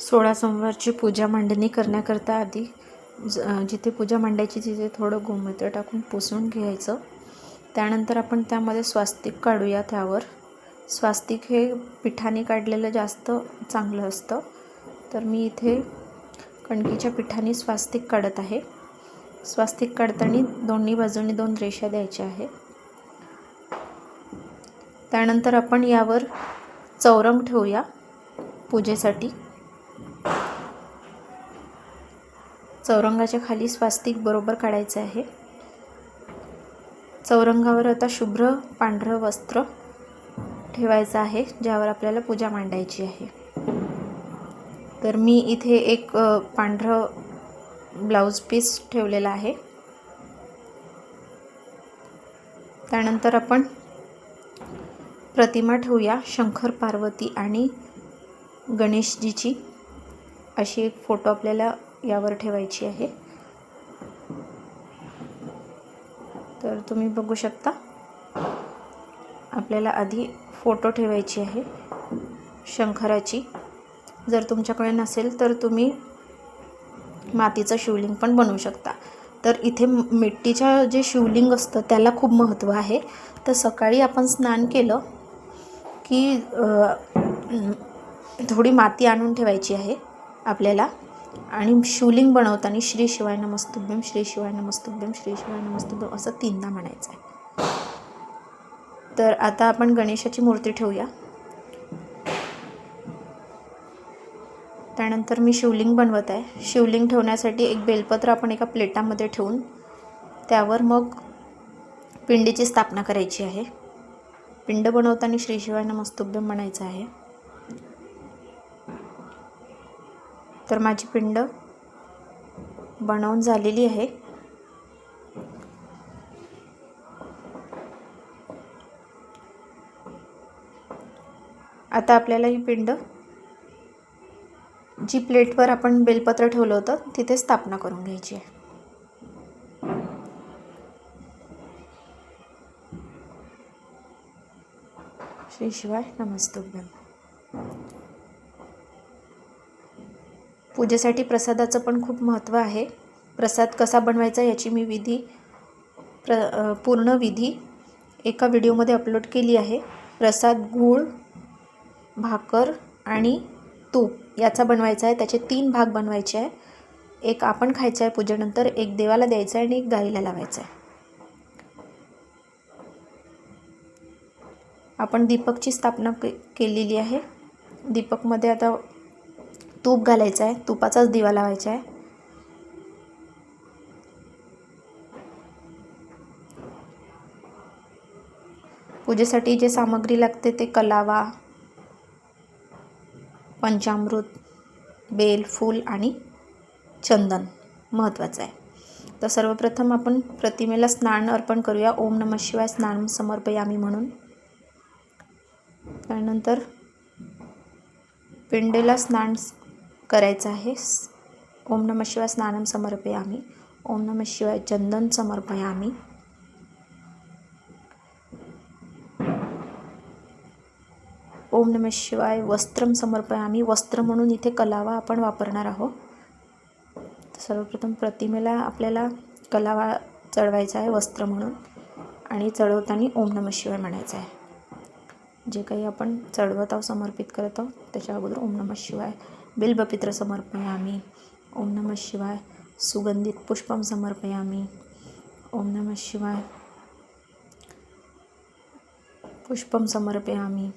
सोळा सोमवारची पूजा मांडणी करण्याकरता आधी ज जिथे पूजा मांडायची तिथे थोडं गोमूत्र टाकून पुसून घ्यायचं. त्यानंतर आपण त्यामध्ये स्वास्तिक काढूया त्यावर. स्वास्तिक हे पिठाने काढलेलं जास्त चांगलं असतं. तर मी इथे कणकीच्या पिठाने स्वास्तिक काढत आहे. स्वास्तिक काढताना दोन्ही बाजूंनी दोन रेषा द्यायच्या आहे त्यानंतर आपण यावर चौरंग ठेवूया पूजेसाठी. चौरंगाच्या खाली स्वास्तिक बरोबर काढायचं आहे. चौरंगावर आता शुभ्र पांढरं वस्त्र ठेवायचं आहे ज्यावर आपल्याला पूजा मांडायची आहे. तर मी इथे एक पांढरं ब्लाऊज पीस ठेवलेला आहे. त्यानंतर आपण प्रतिमा ठेवूया शंकर पार्वती आणि गणेशजीची. अशी एक फोटो आपल्याला यावर ठेवायची आहे. तर तुम्ही बघू शकता आपल्याला आधी फोटो ठेवायची आहे शंकराची जर तुमच्याकडे नसेल तर तुम्ही मातीचं शिवलिंग पण बनवू शकता. तर इथे मिट्टीच्या जे शिवलिंग असतं त्याला खूप महत्त्व आहे. तर सकाळी आपण स्नान केलं की थोडी माती आणून ठेवायची आहे आपल्याला. आणि शिवलिंग बनवताना श्री शिवाय नमस्तुभ्यम श्री शिवाय नमस्तुभ्यम श्री शिवाय नमस्तुभ्यम असं तीनदा म्हणायचं आहे तर आता आपण गणेशाची मूर्ती ठेवूया. त्यानंतर मी शिवलिंग बनवत आहे. शिवलिंग ठेवण्यासाठी एक बेलपत्र आपण एका प्लेटामध्ये ठेवून त्यावर मग पिंडीची स्थापना करायची आहे. पिंड बनवताना श्री शिवाय नमस्तुभ्यम म्हणायचं आहे. तर माझी पिंड बनवून झालेली आहे. आता आपल्याला ही पिंड जी प्लेटवर आपण बेलपत्र ठेवलं होतं तिथे स्थापना करून घ्यायची आहे. श्री शिवाय नमस्तुभ्यम पूजेसाठी प्रसादाचं पण खूप महत्त्व आहे. प्रसाद कसा बनवायचा याची मी विधी प्र पूर्ण विधी एका व्हिडिओमध्ये अपलोड केली आहे. प्रसाद गूळ भाकर आणि तूप याचा बनवायचा आहे. त्याचे तीन भाग बनवायचे आहे. एक आपण खायचं आहे पूजेनंतर एक देवाला द्यायचं आहे आणि एक गाईला लावायचं आहे. आपण दीपकची स्थापना के केलेली आहे. दीपकमध्ये आता तूप घालायचं आहे तुपाचाच दिवा लावायचा आहे पूजेसाठी जे सामग्री लागते ते कलावा पंचामृत बेल फूल आणि चंदन महत्त्वाचं आहे. तर सर्वप्रथम आपण प्रतिमेला स्नान अर्पण करूया. ओम नम शिवाय स्नान समर्पयामी म्हणून. त्यानंतर पिंडेला स्नान करायचं आहे. ओम नम शिवाय स्नानम समर्पयामी. ओम नम शिवाय चंदन समर्पयामी. ओम नम शिवाय वस्त्रम समर्पयामी. वस्त्र म्हणून इथे कलावा आपण वापरणार आहोत. सर्वप्रथम प्रतिमेला आपल्याला कलावा चढवायचा आहे वस्त्र म्हणून. आणि चढवताना ओम नम शिवाय म्हणायचं आहे. जे काही आपण चढवत आहोत समर्पित करत आहोत त्याच्या अगोदर ओम नम शिवाय बिल्बपित्र समर्पयामी। ओम नमः शिवाय। सुगंधित पुष्पम समर्पयामी। ओम नमः शिवाय। पुष्पम समर्पयामी।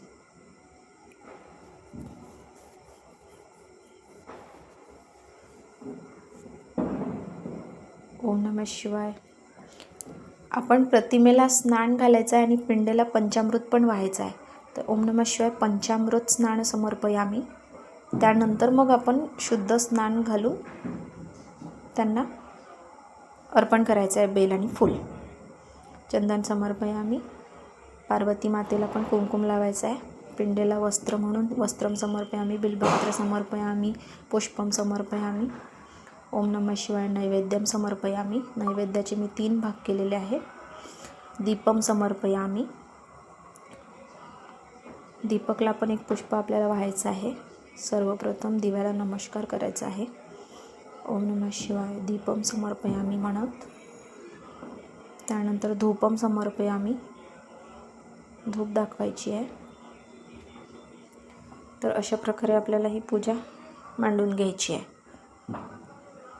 ओम नमः शिवाय। आपण प्रतिमेला स्नान घालायचं आहे आणि पिंडेला पंचामृत पण व्हायचं आहे. तर ओम नमः शिवाय पंचामृत स्नान समर्पयामी. त्यानंतर मग आपण शुद्ध स्नान घालून त्यांना अर्पण करायचं आहे बेल आणि फूल. चंदन समर्पयामी पार्वती मातेला पण कुंकुम लावायचं आहे. पिंडेला वस्त्र म्हणून वस्त्रम समर्पयामी समर्पय समर्पयामी पुष्पम समर्पयामी ओम नम शिवाय नैवेद्यम समर्पयामी नैवेद्याचे मी तीन भाग केलेले आहे. दीपम समर्पयामी दीपकला पण एक पुष्प आपल्याला व्हायचं आहे. सर्वप्रथम दिव्याला नमस्कार करायचा आहे. ओम नमः शिवाय दीपम समर्पयामी म्हणत. त्यानंतर धूपम समर्पयामी. धूप दाखवायची आहे. तर अशा प्रकारे आपल्याला ही पूजा मांडून घ्यायची आहे.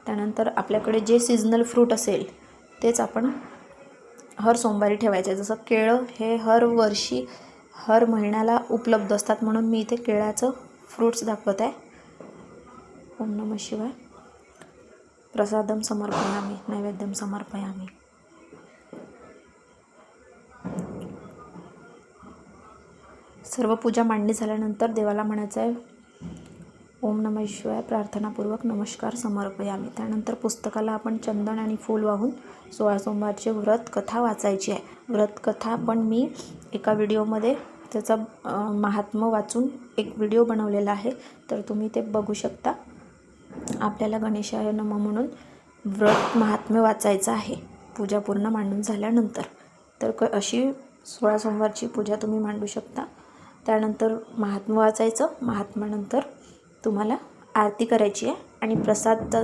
त्यानंतर आपल्याकडे जे सीजनल फ्रूट असेल तेच आपण हर सोमवारी ठेवायचे. जसं केळं हे हर वर्षी हर महिन्याला उपलब्ध असतात म्हणून मी इथे केळ्याचं फ्रूट्स दाखवत आहे. ओम नमः शिवाय. प्रसादम समर्पयामी नैवेद्यम समर्पयामी. सर्व पूजा मांडणी झाल्यानंतर देवाला म्हणायचं आहे ओम नमः शिवाय प्रार्थनापूर्वक नमस्कार समर्पयामी. त्यानंतर पुस्तकाला आपण चंदन आणि फूल वाहून सोळा सोमवारचे व्रत कथा वाचायची आहे. व्रत कथा पण मी एका व्हिडिओमध्ये त्याचा महात्मा महात्म्य वाचून एक व्हिडिओ बनवलेला आहे. तर तुम्ही ते बघू शकता. आपल्याला गणेशाय नम म्हणून व्रत महात्म्य वाचायचं आहे. पूजा पूर्ण मांडून झाल्यानंतर. तर क अशी सोळा सोमवारची पूजा तुम्ही मांडू शकता. त्यानंतर महात्म्य वाचायचं. महात्म्यानंतर तुम्हाला आरती करायची आहे आणि प्रसाद